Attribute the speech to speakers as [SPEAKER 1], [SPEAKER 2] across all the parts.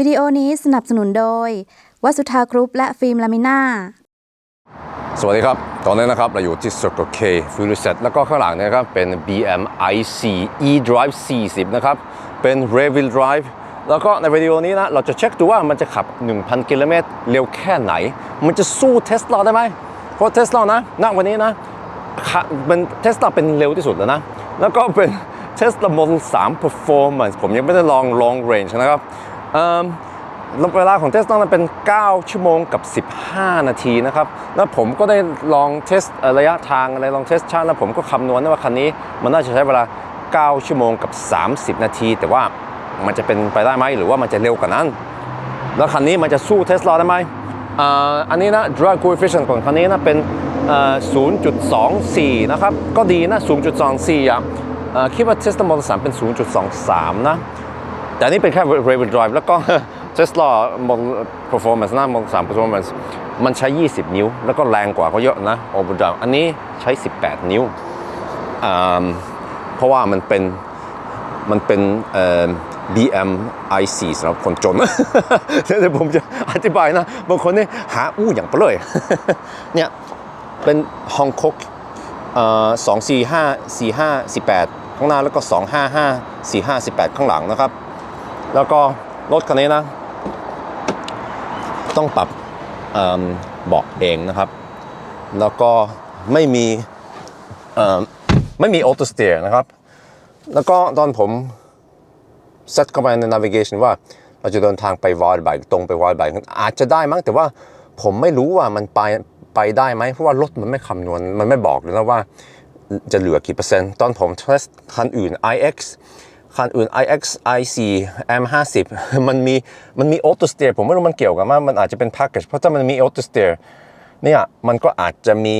[SPEAKER 1] วิดีโอนี้สนับสนุนโดย วัสุธากรุ๊ปและฟิล์มลามิน่า
[SPEAKER 2] สวัสดีครับ ตอนนี้นะครับ เราอยู่ที่ Circle K f u r y Set แล้วก็ข้างหลังนะครับ เป็น BM iC eDrive 40 นะครับ เป็น Rear Wheel Drive แล้วก็ในวิดีโอนี้นะ เราจะเช็คดูว่ามันจะขับ 1,000 กิโลเมตรเร็วแค่ไหน มันจะสู้เทสลาได้ไหมเพราะเทสลานะณวันนี้นะขับเป็นเทสลาเป็นเร็วที่สุดแล้วนะ แล้วก็เป็น Tesla Model 3 Performance ผมยังไม่ได้ลอง long range นะครับ เวลาของเทสลานั้นเป็น 9 ชั่วโมงกับ 15 นาทีนะครับ แล้วผมก็ได้ลองเทสระยะทางอะไรลองเทสชาติแล้วผมก็คำนวณได้ว่าคันนี้ มันน่าจะใช้เวลา 9 ชั่วโมงกับ 30 นาที แต่ว่ามันจะเป็นไปได้ไหมหรือว่ามันจะเร็วกว่านั้น แล้วคันนี้มันจะสู้เทสลาได้ไหมอันนี้นะ drag coefficient ของคันนี้นะเป็น 0.24 นะครับ ก็ดีนะ 0.24อะคิดว่า Tesla Model 3เป็น 0.23 นะ แต่นนี้เป็นแค่ rear wheel drive แล้วก็ Tesla Model Performance หนะ Model 3 Performance มันใช้ 20 นิ้ว แล้วก็แรงกว่าก็เยอะนะ overdrive อันนี้ใช้ 18 นิ้ว เพราะว่ามันเป็นมันเป็น BM i4 สำหรับคนจนเดี๋ยวผมจะอธิบายนะ บางคนนี่หาอู้อย่างไปเลยเนี่ยเป็นฮองคกสองสี่ห้าสี่ห้าสี่แปดข้างหน้าแล้วก็สองห้าห้าสี่ห้าสิบแปดข้างหลังนะครับ แล้วก็รถคันนี้นะ ต้องปรับเอิ่มเบาะเองนะครับ แล้วก็ไม่มีไม่มีออโตสเตียร์นะครับ แล้วก็ตอนผมเซตเข้าไปใน navigation ว่าเราจะเดินทางไปวอลไบตรงไปวอลไบอาจจะได้มั้งแต่ว่าผมไม่รู้ว่ามันไปไปได้ไหมเพราะว่ารถมันไม่คำนวณมันไม่บอกเลยนะว่าจะเหลือกี่เปอร์เซ็นต์ ตอนผมเทสคันอื่น iX คันอื่น iX i4 M50 มันมีมันมีออโตสเตียร์ผมไม่รู้มันเกี่ยวกับว่ามันอาจจะเป็นแพ็กเกจเพราะถ้ามันมีออโตสเตียร์เนี่ยมันก็อาจจะมี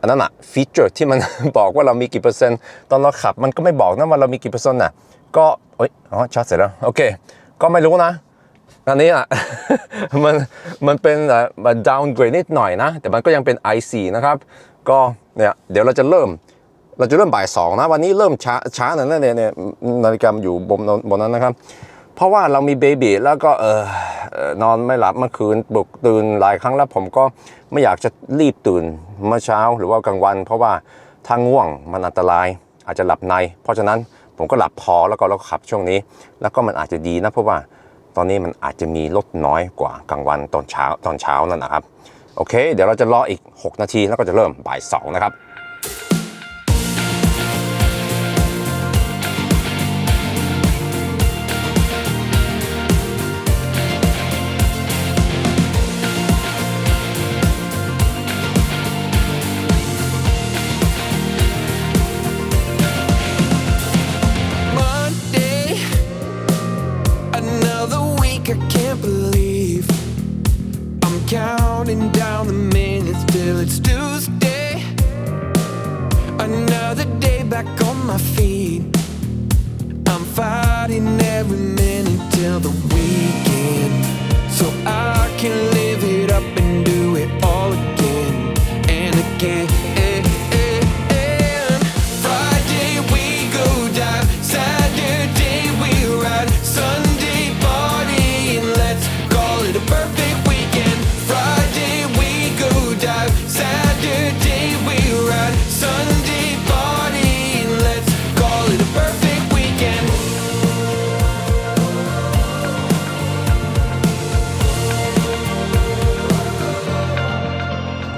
[SPEAKER 2] อันนั้นอะฟีเจอร์ที่มันบอกว่าเรามีกี่เปอร์เซ็นต์ตอนเราขับมันก็ไม่บอกนะว่าเรามีกี่เปอร์เซ็นต์น่ะก็เอ้ยอ๋อชาร์จเสร็จแล้วโอเค ก็ไม่รู้นะอันนี้อะมันมันเป็นแบบ downgrade นิดหน่อยนะ แต่มันก็ยังเป็น i4 นะครับ ก็เนี่ยเดี๋ยวเราจะเริ่ม เราจะเริ่มบ่ายสองนะวันนี้เริ่มช้าช้าหน่อยนะเนี่ยเนี่ยนาฬิกาอยู่บนบนนั้นนะครับ เพราะว่าเรามีเบบีแล้วก็เออนอนไม่หลับเมื่อคืนปลุกตื่นหลายครั้งแล้วผมก็ไม่อยากจะรีบตื่นเมื่อเช้าหรือว่ากลางวัน เพราะว่าถ้าง่วงมันอันตรายอาจจะหลับใน เพราะฉะนั้นผมก็หลับพอแล้วก็แล้วก็ขับช่วงนี้ แล้วก็มันอาจจะดีนะเพราะว่าตอนนี้มันอาจจะมีรถน้อยกว่ากลางวันตอนเช้าตอนเช้านั่นนะครับ โอเค เดี๋ยวเราจะรออีก 6 นาทีแล้วก็จะเริ่มบ่ายสองนะครับ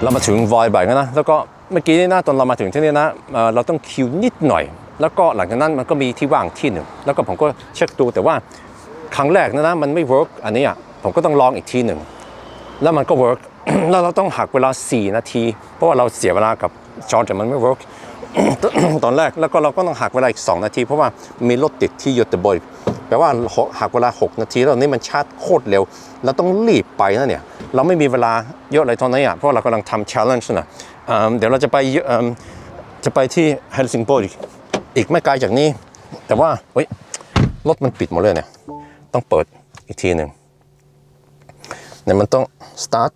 [SPEAKER 2] เรามาถึงวอยบ่ายนะแล้วก็เมื่อกี้นี่นะตอนเรามาถึงที่นี่นะเราต้องคิวนิดหน่อย แล้วก็หลังจากนั้นมันก็มีที่ว่างที่หนึ่งแล้วก็ผมก็เช็คดูแต่ว่าครั้งแรกนะนะมันไม่เวิร์กอันนี้อะผมก็ต้องลองอีกทีหนึ่งแล้วมันก็เวิร์กแล้วเราต้องหักเวลา 4 นาที เพราะว่าเราเสียเวลากับจอร์จมันไม่เวิร์ก ตอนแรกแล้วก็เราก็ต้องหักเวลาอีก 2 นาที เพราะว่ามีรถติดที่ยอตเบอยแปลว่าหักเวลา 6 นาทีแล้วนี่มันชาร์จโคตรเร็ว เราต้องรีบไปนะเนี่ย เราไม่มีเวลาเยอะเลยตอนนี้อะเพราะเรากำลังทำ challenge นะเเดี๋ยวเราจะไปจะไปที่เฮลซิงโกอีกอีกไม่ไกลจากนี้ แต่ว่าเฮ้ยรถมันปิดหมดเลยเนี่ย ต้องเปิดอีกทีหนึ่งเนี่ยมันต้อง start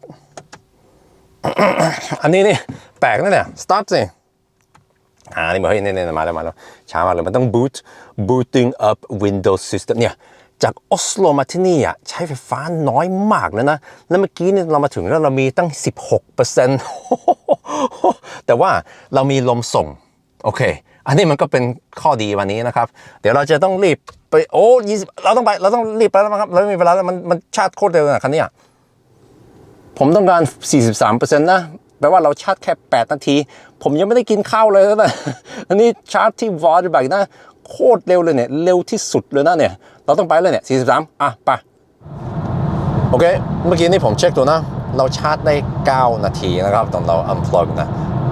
[SPEAKER 2] อันนี้นี่แปลกนะเนี่ย start สิ อ่านี่บอกเฮ้ยเนี่ยมาแล้วมาแล้วช้ามาเลยมันต้อง boot booting up Windows system เนี่ยจากออสโลมาที่นี่อะใช้ไฟฟ้าน้อยมากเลยนะ แล้วเมื่อกี้เนี่ยเรามาถึงแล้วเรามีตั้ง 16%แต่ว่าเรามีลมส่ง โอเค อันนี้มันก็เป็นข้อดีวันนี้นะครับ เดี๋ยวเราจะต้องรีบไปโอ้ยี่สิบเราต้องไป เราต้องรีบไปแล้วนะครับ เราไม่มีเวลาแล้วมันมันชาร์จโคตรเร็วนะคันนี้ผมต้องการ 43%นะ แปลว่าเราชาร์จแค่ 8 นาที ผมยังไม่ได้กินข้าวเลยนะ อันนี้ชาร์จที่วอร์ดแบกนะโคตรเร็วเลยเนี่ย เร็วที่สุดเลยนะเนี่ย เราต้องไปเลยเนี่ย 43 อะ ไป โอเค เมื่อกี้นี่ผมเช็คตัวนะ เราชาร์จได้ 9 นาทีนะครับ ตอนเรา unplug นะ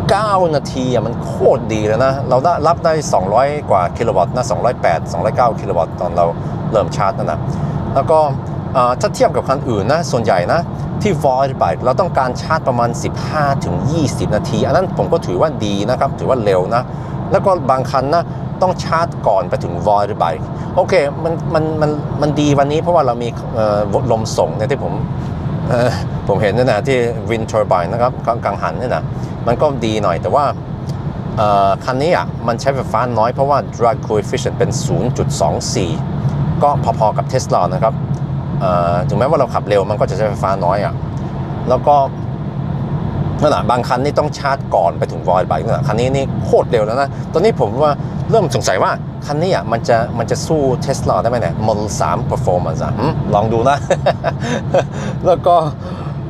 [SPEAKER 2] 9 นาทีอะมันโคตรดีเลยนะ เราได้รับได้ 200 กว่ากิโลวัตต์นะ 208 209 กิโลวัตต์ตอนเราเริ่มชาร์จนั่นนะแล้วก็ ถ้าเทียบกับคันอื่นนะ ส่วนใหญ่นะ ที่ Void b i k เราต้องการชาร์จประมาณ 15-20 นาที อันนั้นผมก็ถือว่าดีนะครับ ถือว่าเร็วนะ แล้วก็บางคันนะต้องชาร์จก่อนไปถึง Void b i k โอเค มันมันมันมันดีวันนี้เพราะว่าเรามีลมส่งเนี่ยที่ผมผมเห็นเนี่ยนะที่ Wind Turbine นะครับกลางกังหันเนี่ยนะมันก็ดีหน่อยแต่ว่าคันนี้อะมันใช้ไฟฟ้าน้อยเพราะว่า drag coefficient เป็น 0.24 ก็พอๆกับ Tesla นะครับ ถึงแม้ว่าเราขับเร็วมันก็จะใช้ไฟฟ้าน้อยอะแล้วก็นั่นแหละบางคันนี่ต้องชาร์จก่อนไปถึง void bike นั่นแหละคันนี้นี่โคตรเร็วแล้วนะ ตอนนี้ผมว่าเริ่มสงสัยว่า คันนี้อะมันจะมันจะสู้ Tesla ได้ไหมเนี่ย Model 3 performance อะลองดูนะ แล้วก็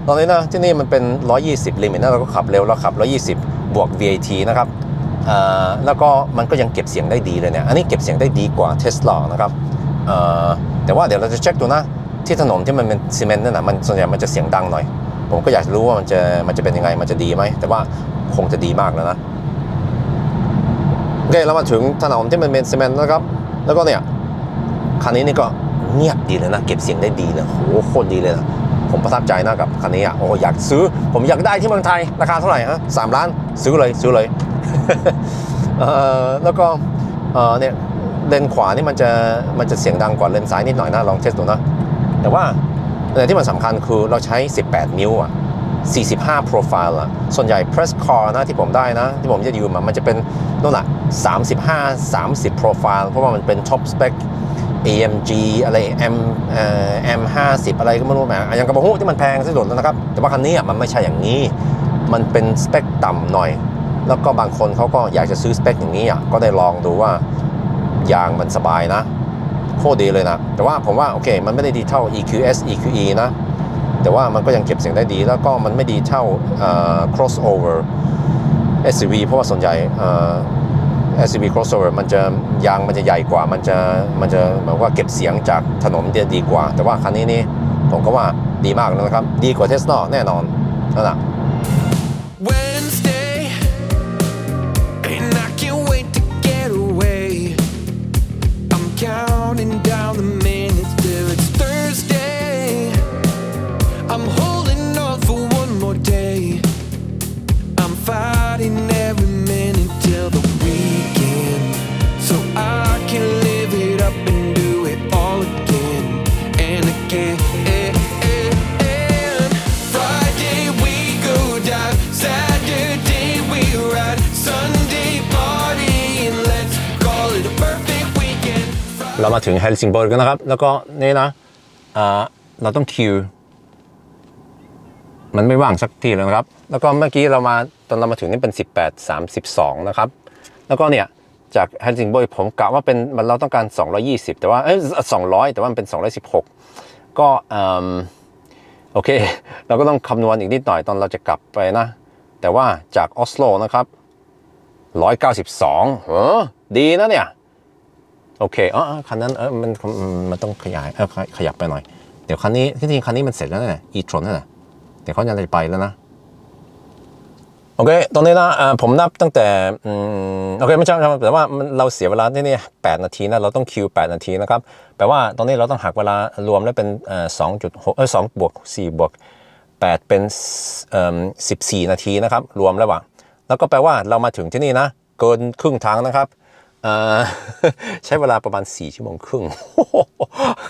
[SPEAKER 2] ตอนนี้นะที่นี่มันเป็น 120 ลิมิตนะเราก็ขับเร็วเราขับ 120 บวก VAT นะครับแล้วก็มันก็ยังเก็บเสียงได้ดีเลยเนี่ย อันนี้เก็บเสียงได้ดีกว่า Tesla นะครับแต่ว่าเดี๋ยวเราจะเช็คดูนะ ที่ถนนที่มันเป็นซีเมนต์นั่นนะมันส่วนใหญ่มันจะเสียงดังหน่อย ผมก็อยากรู้ว่ามันจะมันจะเป็นยังไงมันจะดีไหมแต่ว่าคงจะดีมากแล้วนะโอเคเรามาถึงถนนที่มันเป็นซีเมนต์นะครับ แล้วก็เนี่ยคันนี้นี่ก็เงียบดีเลยนะ เก็บเสียงได้ดีเลยโหโคตรดีเลยนะผมประทับใจนะกับคันนี้อะโอ้อยากซื้อ ผมอยากได้ที่เมืองไทยราคาเท่าไหร่ฮะสามล้านซื้อเลยซื้อเลยเแล้วก็เออเนี่ยเลนขวานี่มันจะมันจะเสียงดังกว่าเลนซ้ายนิดหน่อยนะลองเทสดูนะ แต่ว่าแต่ที่มันสำคัญคือเราใช้ 18 นิ้วอะ45 โปรไฟล์อะส่วนใหญ่ press car นะที่ผมได้นะ ที่ผมจะยืมมันจะเป็นนู่นแหละ35 30 โปรไฟล์เพราะว่ามันเป็น top spec AMG อะไร M เอ่อ M50 อะไรก็ไม่รู้แหมอย่างกระบะฮู้ที่มันแพงสุดแล้วนะครับ แต่ว่าคันนี้มันไม่ใช่อย่างนี้ มันเป็นสเปคต่ำหน่อย แล้วก็บางคนเขาก็อยากจะซื้อสเปคอย่างนี้อะก็ได้ลองดูว่ายางมันสบายนะ โคตรดีเลยนะ แต่ว่าผมว่าโอเค มันไม่ได้ดีเท่า EQS EQE นะ แต่ว่ามันก็ยังเก็บเสียงได้ดี แล้วก็มันไม่ดีเท่าเอ่อ crossover SUV เพราะว่าส่วนใหญ่เอ่อ SUV crossover มันจะยางมันจะใหญ่กว่า มันจะมันจะหมือนว่าเก็บเสียงจากถนนได้ดีกว่า แต่ว่าคันนี้นี่ผมก็ว่าดีมากแล้วนะครับ ดีกว่า Tesla แน่นอนนั่นแหละ เรามาถึงเฮลซิงบิร์กนะครับ แล้วก็นี่นะเราต้องคิว มันไม่ว่างสักทีเลยนะครับ แล้วก็เมื่อกี้เรามาตอนเรามาถึงนี่เป็น 18 32 นะครับ แล้วก็เนี่ยจากเฮลซิงบิร์กผมกะว่าเป็นมันเราต้องการ 220 แต่ว่าเอ้ย200 แต่ว่ามันเป็น 216 ก็อโอเค เราก็ต้องคำนวณอีกนิดหน่อยตอนเราจะกลับไปนะ แต่ว่าจากออสโลนะครับ 192เออดีนะเนี่ย โอเคอ๋อคันนั้นเออมันมันต้องขยายเออขยับไปหน่อย เดี๋ยวคันนี้ที่จริงคันนี้มันเสร็จแล้วนี่ยอีทรอนนั่นแหละเดี๋ยวเขาจะไปแล้วนะโอเค ตอนนี้นะอ่อผมนับตั้งแต่อืมโอเค ไม่ใช่ไม่ใช่แต่ว่ามันเราเสียเวลาที่นี่8นาทีนะ เราต้องคิว 8 นาทีนะครับ แปลว่าตอนนี้เราต้องหักเวลารวมแล้วเป็นเอ่อ2.6เออ2บวก4บวก8เป็นเอ่อ14นาทีนะครับ รวมแล้วว่ะแล้วก็แปลว่าเรามาถึงที่นี่นะ เกินครึ่งทางนะครับ ใช้เวลาประมาณ 4 ชั่วโมงครึ่ง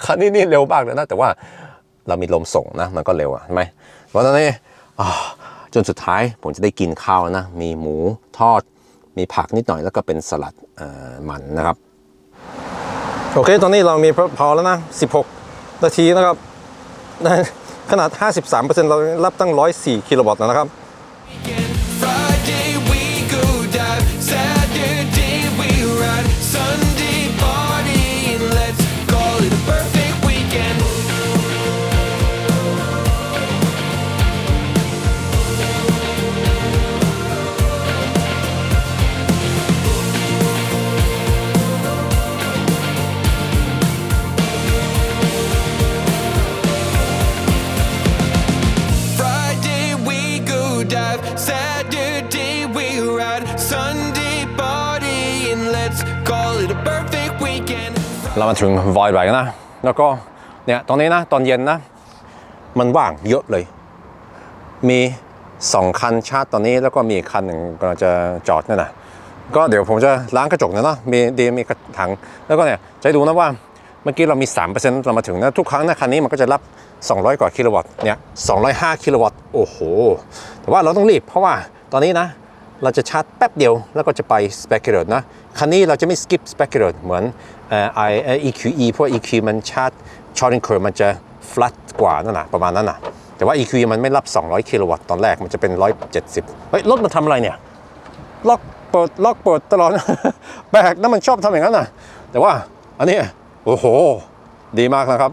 [SPEAKER 2] คันนี้นี่เร็วมากเลยนะ แต่ว่าเรามีลมส่งนะ มันก็เร็วอะใช่ไหมตอนนี้จนสุดท้ายผมจะได้กินข้าวนะ มีหมูทอด มีผักนิดหน่อยแล้วก็เป็นสลัดมันนะครับ โอเค ตอนนี้เรามีพอแล้วนะ 16 นาทีนะครับ ขนาด 53%เรารับตั้ง 104 กิโลวัตต์นะครับ sun. มาถึงวอยไบกันนะ แล้วก็เนี่ยตอนนี้นะ ตอนเย็นนะ มันว่างเยอะเลย มีสองคันชาร์จตอนนี้แล้วก็มีคันหนึ่งกำลังจะจอดนั่นนะก็เดี๋ยวผมจะล้างกระจกนะเนาะมีดีมีกระถัง แล้วก็เนี่ยจะให้ดูนะว่าเมื่อกี้เรามี 3%เรามาถึงนะทุกครั้งนะคันนี้มันก็จะรับ 200 กว่ากิโลวัตต์เนี่ย205 กิโลวัตต์โอ้โห แต่ว่าเราต้องรีบเพราะว่าตอนนี้นะ เราจะชาร์จแป๊บเดียวแล้วก็จะไป speculate นะคันนี้เราจะไม่ skip speculate เหมือนเอ่อ i เอ่ อ EQE เพราะ EQ มันชาร์จชาร์จ curve มันจะ flat กว่านั่นนะประมาณนั้นนะแต่ว่า EQ มันไม่รับ 200 กิโลวัตต์ตอนแรกมันจะเป็น 170 เฮ้ย รถมันทำอะไรเนี่ย ล็อกเปิด ล็อกเปิดตลอด แปลกนะมันชอบทำอย่างนั้นนะแต่ว่าอันนี้ โอ้โห ดีมากนะครับ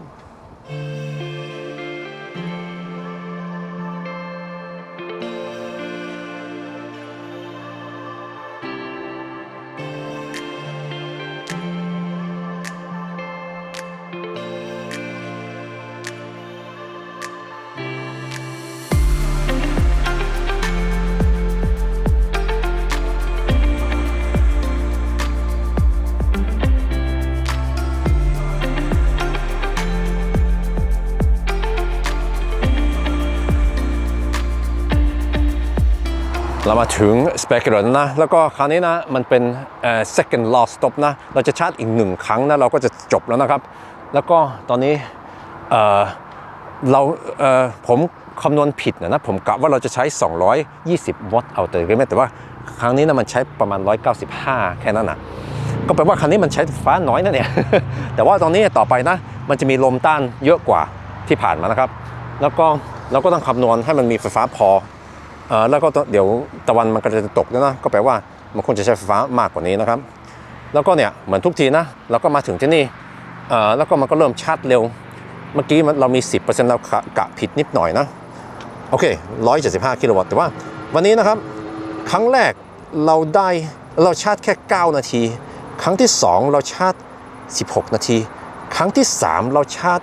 [SPEAKER 2] มาถึง s p e c u l a t นะแล้วก็คราวนี้นะมันเป็น second last stop นะเราจะชาร์จอีกหนึ่งครั้งนะเราก็จะจบแล้วนะครับ แล้วก็ตอนนี้เเราเผมคำนวณผิดนะนะผมกะว่าเราจะใช้ 220 วัตต์เอาแต่แต่ว่าครั้งนี้นะมันใช้ประมาณ 195 แค่นั้นนะก็แปลว่าคันนี้มันใช้ไฟฟ้าน้อยนะเนี่ยแต่ว่าตอนนี้ต่อไปนะ มันจะมีลมต้านเยอะกว่าที่ผ่านมานะครับ แล้วก็เราก็ต้องคำนวณให้มันมีไฟฟ้าพอ แล้วก็เดี๋ยวตะวันมันก็จะตกแล้วนะก็แปลว่ามันควรจะใช้ไฟฟ้ามากกว่านี้นะครับ แล้วก็เนี่ยเหมือนทุกทีนะเราก็มาถึงที่นี่แล้วก็มันก็เริ่มชาร์จเร็ว เมื่อกี้มันเรามี 10%เรากะกะผิดนิดหน่อยนะ โอเค 175 กิโลวัตต์แต่ว่าวันนี้นะครับ ครั้งแรกเราได้เราชาร์จแค่ 9 นาที ครั้งที่ 2 เราชาร์จ 16 นาที ครั้งที่ 3 เราชาร์จ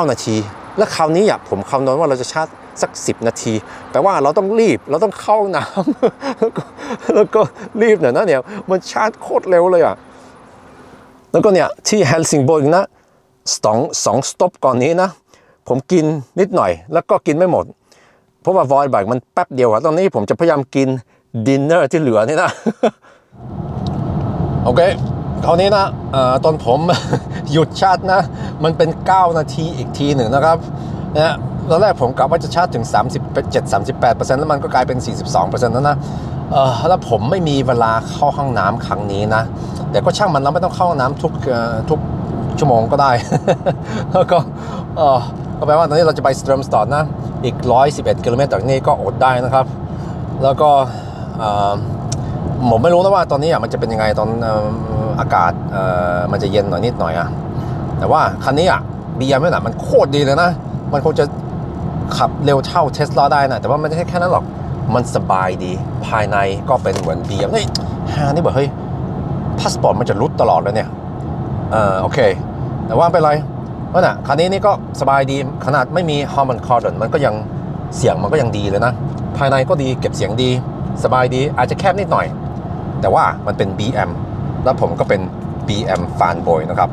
[SPEAKER 2] 9 นาที และคราวนี้อะผมคำนวณว่าเราจะชาร์จ สัก 10 นาที แปลว่าเราต้องรีบเราต้องเข้าน้ำแล้วก็รีบหน่อยนะเนี่ยมันชาร์จโคตรเร็วเลยอะแล้วก็เนี่ยที่เฮลซิงบอร์กนะสองสองสต็อปก่อนนี้นะ ผมกินนิดหน่อย แล้วก็กินไม่หมด เพราะว่าวอยบากมันแป๊บเดียวอะตอนนี้ผมจะพยายามกินดินเนอร์ที่เหลือนี่นะ โอเคคราวนี้นะอตอนผมหยุดชาร์นะ มันเป็น 9 นาทีอีกทีหนึ่งนะครับนะ ตอนแรกผมกะว่าจะชาร์จถึง 37-38%แล้วมันก็กลายเป็น 42%แล้วนะเออแล้วผมไม่มีเวลาเข้าห้องน้ำครั้งนี้นะ แต่ก็ช่างมันเราไม่ต้องเข้าห้องน้ำทุกทุกชั่วโมงก็ได้ แล้วก็เออก็แปลว่าตอนนี้เราจะไปสเตรมสตอร์นะ อีก 111 กิโลเมตรจากนี้ก็อดได้นะครับ แล้วก็เออผมไม่รู้นะว่าตอนนี้มันจะเป็นยังไงตอนอากาศเออมันจะเย็นหน่อยนิดหน่อยอะแต่ว่าคันนี้อะ BM นี่ะมันโคตรดีเลยนะ มันคงจะ ขับเร็วเท่าเทสลาได้นะ แต่ว่ามันไม่ใช่แค่นั้นหรอก มันสบายดี ภายในก็เป็นเหมือน BM นี่ฮานี่บอกเฮ้ยพาสปอร์ตมันจะรุดตลอดเลยเนี่ยเออโอเค แต่ว่าไม่เป็นไรว่าน่ะคันนี้นี่ก็สบายดีขนาดไม่มี Harman Kardon มันก็ยังเสียงมันก็ยังดีเลยนะ ภายในก็ดีเก็บเสียงดี สบายดีอาจจะแคบนิดหน่อย แต่ว่ามันเป็น BM แล้วผมก็เป็น BM fanboy นะครับ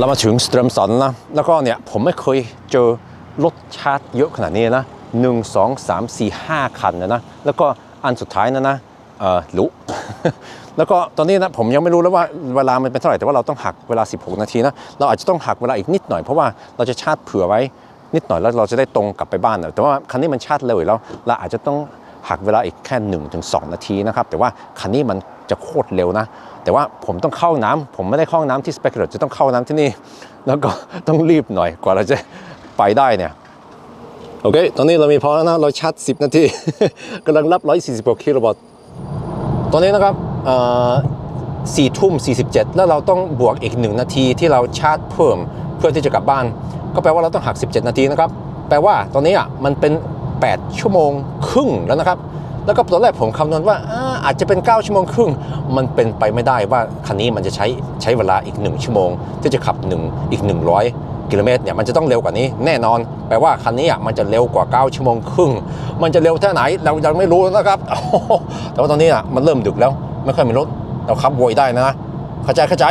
[SPEAKER 2] เรามาถึงสเตรมสันนะแล้วก็เนี่ยผมไม่เคยเจอรถชาร์จเยอะขนาดนี้นะหนึ่งสองสามสี่ห้าคันนะนะแล้วก็อันสุดท้ายนะนะเออรู้แล้วก็ตอนนี้นะผมยังไม่รู้แล้วว่าเวลามันเป็นเท่าไหร่แต่ว่าเราต้องหักเวลา 16 นาทีนะเราอาจจะต้องหักเวลาอีกนิดหน่อยเพราะว่าเราจะชาร์จเผื่อไว้นิดหน่อยแล้วเราจะได้ตรงกลับไปบ้านนะแต่ว่าคันนี้มันชาร์จเร็วแล้วเราอาจจะต้องหักเวลาอีกแค่1ถึง2นาทีนะครับแต่ว่าคันนี้มันจะโคตรเร็วนะ แต่ว่าผมต้องเข้าน้ำผมไม่ได้เข้าน้ำที่สเปกเกอร์จะต้องเข้าน้ำที่นี่ แล้วก็ต้องรีบหน่อยกว่าเราจะไปได้เนี่ยโอเค ตอนนี้เรามีพอแล้วนะ เราชาร์จ 10 นาที กำลังรับ 146กิโลวัตต์ตอนนี้นะครับสี่ทุ่ม 47 แล้วเราต้องบวกอีก 1 นาทีที่เราชาร์จเพิ่มเพื่อที่จะกลับบ้าน ก็แปลว่าเราต้องหัก 17 นาทีนะครับ แปลว่าตอนนี้อะมันเป็น 8 ชั่วโมงครึ่งแล้วนะครับ แล้วก็ตอนแรกผมคำนวณว่า อาจจะเป็น 9 ชั่วโมงครึ่ง มันเป็นไปไม่ได้ว่าคันนี้มันจะใช้ใช้เวลาอีก 1 ชั่วโมง ที่จะขับ 1 อีก 100 กิโลเมตรเนี่ยมันจะต้องเร็วกว่านี้แน่นอน แปลว่าคันนี้อะมันจะเร็วกว่า 9 ชั่วโมงครึ่ง มันจะเร็วแค่ไหนเรายังไม่รู้นะครับแต่ว่าตอนนี้อะมันเริ่มดึกแล้ว ไม่ค่อยมีรถเราขับโวยได้นะเข้าใจเข้าใจ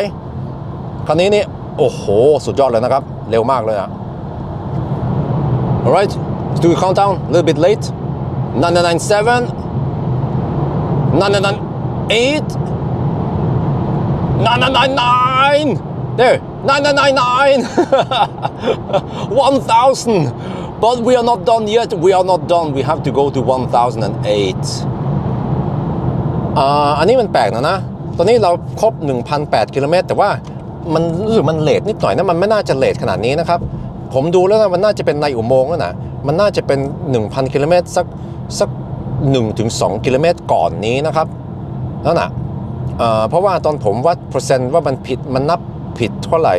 [SPEAKER 2] คันนี้นี่โอ้โห สุดยอดเลยนะครับ เร็วมากเลยอะ alright do countdown a little bit late 997 998 999 there 999 1000 but we are not done yet we are not done we have to go to 1008อ่าอันนี้มันแปลกนะนะ ตอนนี้เราครบ 1,008กิโลเมตรแต่ว่ามันรู้สึกมันเลทนิดหน่อยนะ มันไม่น่าจะเลทขนาดนี้นะครับ ผมดูแล้วนะมันน่าจะเป็นในอุโมงค์นะมันน่าจะเป็น 1,000กิโลเมตรสักสัก 1ถึง2กิโลเมตรก่อนนี้นะครับนั่นนะเเพราะว่าตอนผมวัดเปอร์เซ็นต์ว่ามันผิดมันนับผิดเท่าไหร่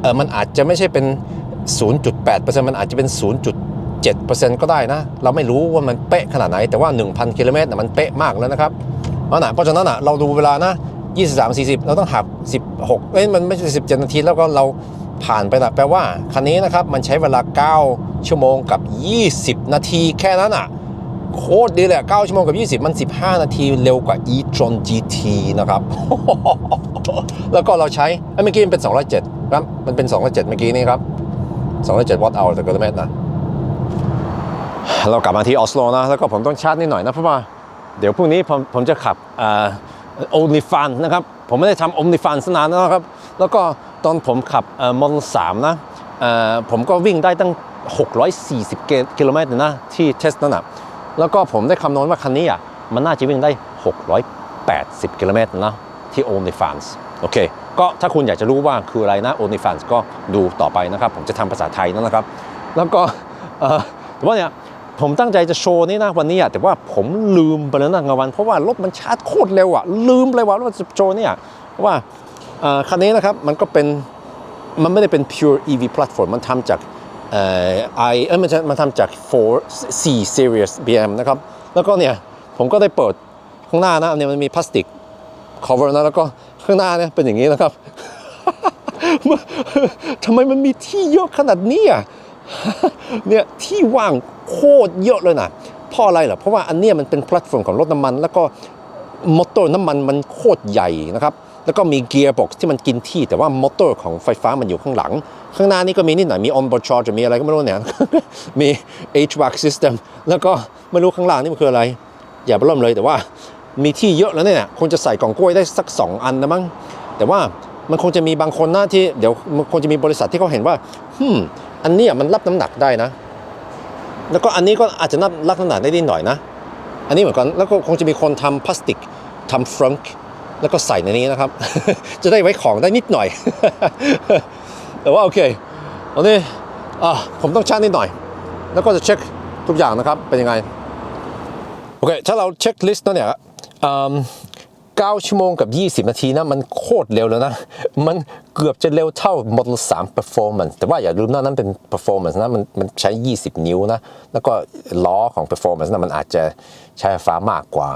[SPEAKER 2] เออมันอาจจะไม่ใช่เป็น 0.8%มันอาจจะเป็น 0.7%ก็ได้นะ เราไม่รู้ว่ามันเป๊ะขนาดไหน แต่ว่า 1,000 กิโลเมตรมันเป๊ะมากแล้วนะครับนั่นนะเพราะฉะนั้นนะเราดูเวลานะ 23 40 เราต้องหัก 16 เอ้ยมันไม่ใช่ 17 นาทีแล้วก็เราผ่านไปละแปลว่าคันนี้นะครับมันใช้เวลา 9 ชั่วโมงกับ 20 นาทีแค่นั้นอะ โคตรดีเลยอะ9ชั่วโมงกับ 20 มัน 15 นาทีเร็วกว่า e-tron GT นะครับ แล้วก็เราใช้เอ้เมื่อกี้มันเป็น 207 ครับ มันเป็น 207 เมื่อกี้นี้ครับ 207 วัตต์เอาต่อกิโลเมตรนะ เรากลับมาที่ออสโลนะ แล้วก็ผมต้องชาร์จนิดหน่อยนะ เพราะว่า เดี๋ยวพรุ่งนี้ผมผมจะขับโอลิฟันนะครับ ผมไม่ได้ทำโอลิฟันสนานนะครับ แล้วก็ตอนผมขับมอเตอร์สามนะผมก็วิ่งได้ตั้ง 640 กิโลเมตรนะที่เทสนั่นนะ แล้วก็ผมได้คำนวณว่าคันนี้อะมันน่าจะวิ่งได้ 680 กิโลเมตรนะที่ OnlyFans โอเค ก็ถ้าคุณอยากจะรู้ว่าคืออะไรนะ OnlyFans ก็ดูต่อไปนะครับ ผมจะทำภาษาไทยนั่นนะครับ แล้วก็แต่ว่าเนี่ยผมตั้งใจจะโชว์นี่นะวันนี้อะแต่ว่าผมลืมไปแล้วนะงานวัน เพราะว่ารถมันชาร์จโคตรเร็วอะลืมเลยว่าว่าจะโชว์เนี่ยว่าคันนี้นะครับมันก็เป็นมันไม่ได้เป็น pure EV platform มันทำจาก เอ่อ i เอ้ยมันจะมันทำจาก4 4 series BM นะครับ แล้วก็เนี่ย ผมก็ได้เปิดข้างหน้านะเนี่ยมันมีพลาสติก cover นะแล้วก็ข้างหน้าเนี่ยเป็นอย่างนี้นะครับทำไมมันมีที่เยอะขนาดนี้อะเนี่ยที่ว่างโคตรเยอะเลยนะเพราะอะไรเหรอเพราะว่าอันเนี้ยมันเป็นแพลตฟอร์มของรถน้ำมัน แล้วก็มอเตอร์น้ำมันมันโคตรใหญ่นะครับ แล้วก็มีเกียร์บ็อกซ์ที่มันกินที่ แต่ว่ามอเตอร์ของไฟฟ้ามันอยู่ข้างหลังข้างหน้านี่ก็มีนิดหน่อยมี onboard charge มีอะไรก็ไม่รู้เนี่ยมี HVAC system แล้วก็ไม่รู้ข้างล่างนี่มันคืออะไร อย่าไปเริ่มเลยแต่ว่ามีที่เยอะแล้วเนี่ยคงจะใส่กล่องกล้วยได้สัก 2 อันนะมั้งแต่ว่ามันคงจะมีบางคนหน้าที่เดี๋ยวมันคงจะมีบริษัทที่เขาเห็นว่าฮึมอันนี้มันรับน้ำหนักได้นะ แล้วก็อันนี้ก็อาจจะนับรับน้ำหนักได้นิดหน่อยนะ อันนี้เหมือนกันแล้วก็คงจะมีคนทำพลาสติกทำฟรังก์ แล้วก็ใส่ในนี้นะครับ จะได้ไว้ของได้นิดหน่อย แต่ว่าโอเคตอนนี้อะผมต้องชาร์จนิดหน่อย แล้วก็จะเช็คทุกอย่างนะครับ เป็นยังไง โอเค ถ้าเราเช็คลิสต์แล้วเนี่ยอืม9ชั่วโมงกับ 20 นาทีนะ มันโคตรเร็วแล้วนะ มันเกือบจะเร็วเท่า Model 3 Performance แต่ว่าอย่าลืมนะนั้นเป็น Performance นะ มันมันใช้ 20 นิ้วนะ แล้วก็ล้อของ Performance นะมันอาจจะใช้ฟ้ามากกว่า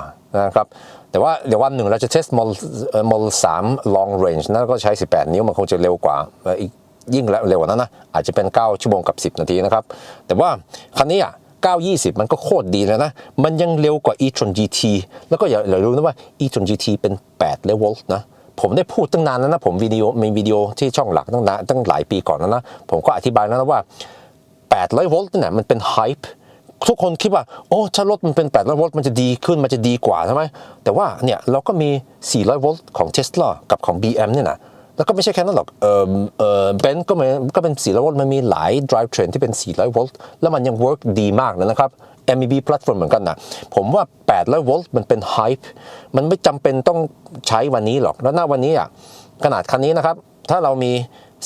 [SPEAKER 2] นะครับ แต่ว่าเดี๋ยววันหนึ่งเราจะเทส Model เอ่อ Model 3 Long Range นะก็ใช้ 18 นิ้วมันคงจะเร็วกว่าอีกยิ่งเร็วกว่านั้นนะ อาจจะเป็น 9 ชั่วโมงกับ 10 นาทีนะครับ แต่ว่าคันนี้อะ920 มันก็โคตรดีเลยนะ มันยังเร็วกว่า e-tron GT แล้วก็อย่าอย่าลืมนะว่า e-tron GT เป็น8 level นะผมได้พูดตั้งนานแล้วนะ ผมวิดีโอมีวิดีโอที่ช่องหลักตั้งนานตั้งหลายปีก่อนแล้วนะ ผมก็อธิบายแล้วนะว่า 800 โวลต์นั่นนะมันเป็นไฮป์ ทุกคนคิดว่าโอ้ถ้ารถมันเป็น800โวลต์มันจะดีขึ้นมันจะดีกว่าใช่ไหมแต่ว่าเนี่ยเราก็มี 400โวลต์ของ Tesla กับของ BM เนี่ยนะแล้วก็ไม่ใช่แค่นั้นหรอกเออเออเบนก็มันก็เป็น 400โวลต์มันมีหลาย drive train ที่เป็น 400โวลต์แล้วมันยัง work ดีมากเลยนะครับ MEB platform เหมือนกันนะผมว่า 800โวลต์มันเป็น hype มันไม่จำเป็นต้องใช้วันนี้หรอกแล้วณวันนี้อะขนาดคันนี้นะครับถ้าเรามี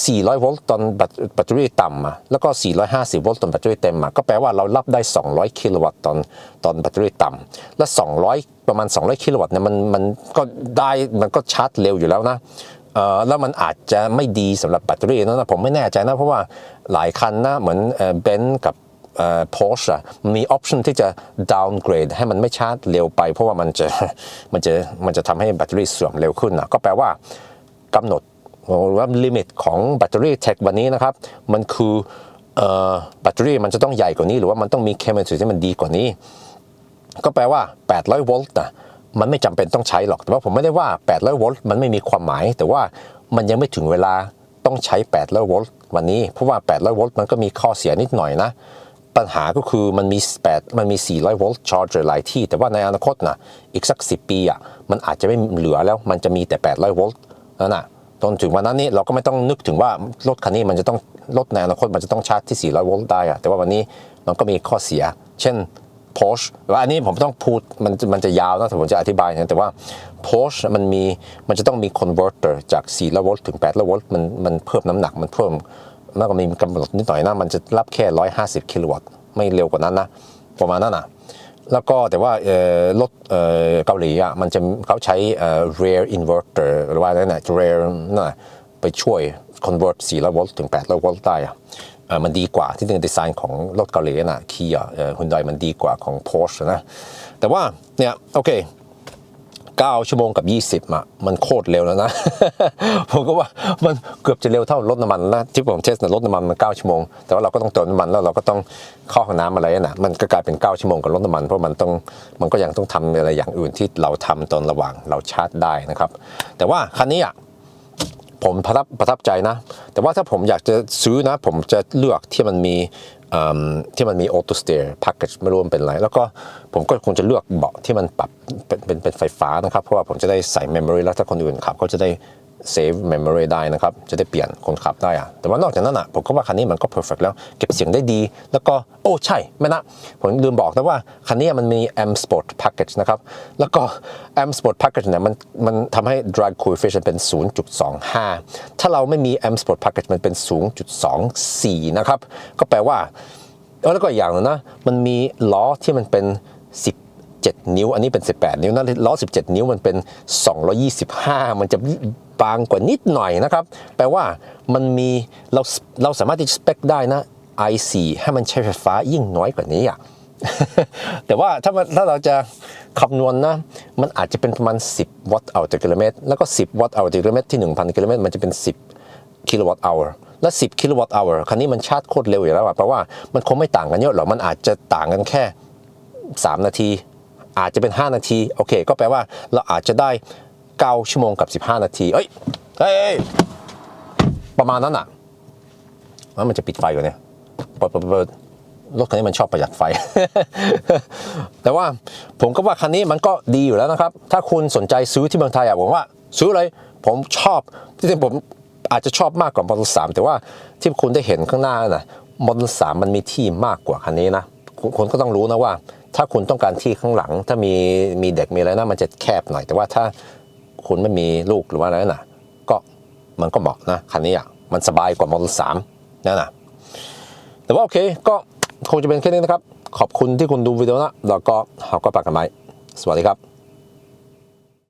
[SPEAKER 2] 400 โวลต์ตอนแบตแบตเตอรี่ต่ำมาแล้วก็ 450 โวลต์ตอนแบตเตอรี่เต็มมาก็แปลว่าเรารับได้ 200 กิโลวัตต์ตอนตอนแบตเตอรี่ต่ำและ 200 ประมาณ 200 กิโลวัตต์เนี่ยมันมันก็ได้มันก็ชาร์จเร็วอยู่แล้วนะเอ่อแล้วมันอาจจะไม่ดีสำหรับแบตเตอรี่นะผมไม่แน่ใจนะ เพราะว่าหลายคันนะเหมือนเบนซ์กับเอ่อ Porsche อะมีออปชันที่จะ downgrade ให้มันไม่ชาร์จเร็วไป เพราะว่ามันจะมันจะมันจะทำให้แบตเตอรี่เสื่อมเร็วขึ้นนะก็แปลว่ากำหนด หรือว่าลิมิตของแบตเตอรี่เทควันนี้นะครับ มันคือแบตเตอรี่มันจะต้องใหญ่กว่านี้ หรือว่ามันต้องมีเคมีสตรีที่มันดีกว่านี้ ก็แปลว่า 800 โวลต์นะมันไม่จำเป็นต้องใช้หรอก แต่ว่าผมไม่ได้ว่า 800 โวลต์มันไม่มีความหมาย แต่ว่ามันยังไม่ถึงเวลาต้องใช้ 800 โวลต์วันนี้ เพราะว่า 800 โวลต์มันก็มีข้อเสียนิดหน่อยนะ ปัญหาก็คือมันมี 8 มันมี 400 โวลต์ชาร์จหลายที่ แต่ว่าในอนาคตนะอีกสัก 10 ปีอะ มันอาจจะไม่เหลือแล้ว มันจะมีแต่ 800 โวลต์นั่นน่ะ จนถึงวันนั้นนี่เราก็ไม่ต้องนึกถึงว่ารถคันนี้มันจะต้องรถในอนาคตมันจะต้องชาร์จที่ 400 โวลต์ได้อะแต่ว่าวันนี้มันก็มีข้อเสีย เช่น Porsche ว่าอันนี้ผมต้องพูดมันมันจะยาวนะแต่ผมจะอธิบายนะแต่ว่า Porsche มันมีมันจะต้องมี converter จาก400โวลต์ถึง800โวลต์มันมันเพิ่มน้ำหนักมันเพิ่มแล้วก็มีกำหนดนิดหน่อยนะมันจะรับแค่ 150 กิโลวัตต์ไม่เร็วกว่านั้นนะประมาณนั้นนะ แล้วก็แต่ว่ารถเกาหลีอะมันจะเขาใช้เอ่อ rear inverter หรือว่าอะไรนะ rear นั่นะไปช่วย convert 400โวลต์ถึง800โวลต์ได้อะมันดีกว่าที่เป็นดีไซน์ของรถเกาหลีนะคีอะฮุนไดมันดีกว่าของ Porsche นะแต่ว่าเนี่ยโอเค 9 ชั่วโมงกับ 20อะมันโคตรเร็วแล้วนะ ผมก็ว่ามันเกือบจะเร็วเท่ารถน้ำมันนะที่ผมเทสนะรถน้ำมันมัน9ชั่วโมง แต่ว่าเราก็ต้องเติมน้ำมันแล้วเราก็ต้องเข้าห้องน้ำอะไรนะมันก็กลายเป็น 9 ชั่วโมงกับรถน้ำมันเพราะมันต้องมันก็ยังต้องทำอะไรอย่างอื่นที่เราทำตอนระหว่างเราชาร์จได้นะครับ แต่ว่าคันนี้อะผมประทับประทับใจนะ แต่ว่าถ้าผมอยากจะซื้อนะ ผมจะเลือกที่มันมี ที่มันมี auto steer package ไม่รู้มันเป็นอะไร แล้วก็ผมก็คงจะเลือกเบาะที่มันปรับเป็นเป็นไฟฟ้านะครับ เพราะว่าผมจะได้ใส่เมมโมรีแล้วถ้าคนอื่นขับก็จะได้ save memory ได้นะครับ จะได้เปลี่ยนคนขับได้อะแต่ว่านอกจากนั้นอะผมก็ว่าคันนี้มันก็ perfect แล้ว เก็บเสียงได้ดี แล้วก็ โอ้ ใช่ไม่นะ ผมลืมบอกนะว่า คันนี้มันมี M Sport Package นะครับ แล้วก็ M Sport Package เนี่ยมันมันทำให้ drag coefficient เป็น 0.25 ถ้าเราไม่มี M Sport Package มันเป็น 0.24 นะครับ ก็แปลว่าแล้วก็อย่างนึงนะ มันมีล้อที่มันเป็น17นิ้ว อันนี้เป็น 18 นิ้วนะล้อ 17 นิ้วมันเป็น 225 มันจะางกว่านิดหน่อยนะครับ แปลว่ามันมีเราเราสามารถที่จะสเปคได้นะ i4 ให้มันใช้ไฟฟ้ายิ่งน้อยกว่านี้อะแต่ว่าถ้ามันถ้าเราจะคำนวณนะ มันอาจจะเป็นประมาณ 10 วัตต์เอาต่อกิโลเมตร แล้วก็ 10 วัตต์เอาต่อกิโลเมตรที่ 1,000 กิโลเมตร มันจะเป็น 10 กิโลวัตต์ hour และ 10 กิโลวัตต์ hour คันนี้มันชาร์จโคตรเร็วอยู่แล้วอะเพราะว่ามันคงไม่ต่างกันเยอะหรอกมันอาจจะต่างกันแค่ 3 นาที อาจจะเป็น 5 นาที โอเค ก็แปลว่าเราอาจจะได้ 9 ชั่วโมงกับ 15 นาที เอ้ยเอ้ยประมาณนั้นอะว่ามันจะปิดไฟก่อนเนี่ยเปิดเปิดปิดรถคันนี้มันชอบประหยัดไฟ แต่ว่าผมก็ว่าคันนี้มันก็ดีอยู่แล้วนะครับ ถ้าคุณสนใจซื้อที่เมืองไทยอะผมว่าซื้อเลย ผมชอบที่จริงผมอาจจะชอบมากกว่า Model 3แต่ว่าที่คุณได้เห็นข้างหน้าน่ะ Model 3มันมีที่มากกว่าคันนี้นะคุณคุณก็ต้องรู้นะว่า ถ้าคุณต้องการที่ข้างหลัง ถ้ามีมีเด็กมีอะไรนะมันจะแคบหน่อย แต่ว่าถ้า คุณไม่มีลูกหรือว่าอะไรนะก็มันก็เหมาะนะคันนี้อะมันสบายกว่ามอเตอร์สามนั่นนะแต่ว่าโอเคก็คงจะเป็นแค่นี้นะครับ ขอบคุณที่คุณดูวิดีโอนะแล้วก็เราก็ปากกันไหมสวัสดีครับ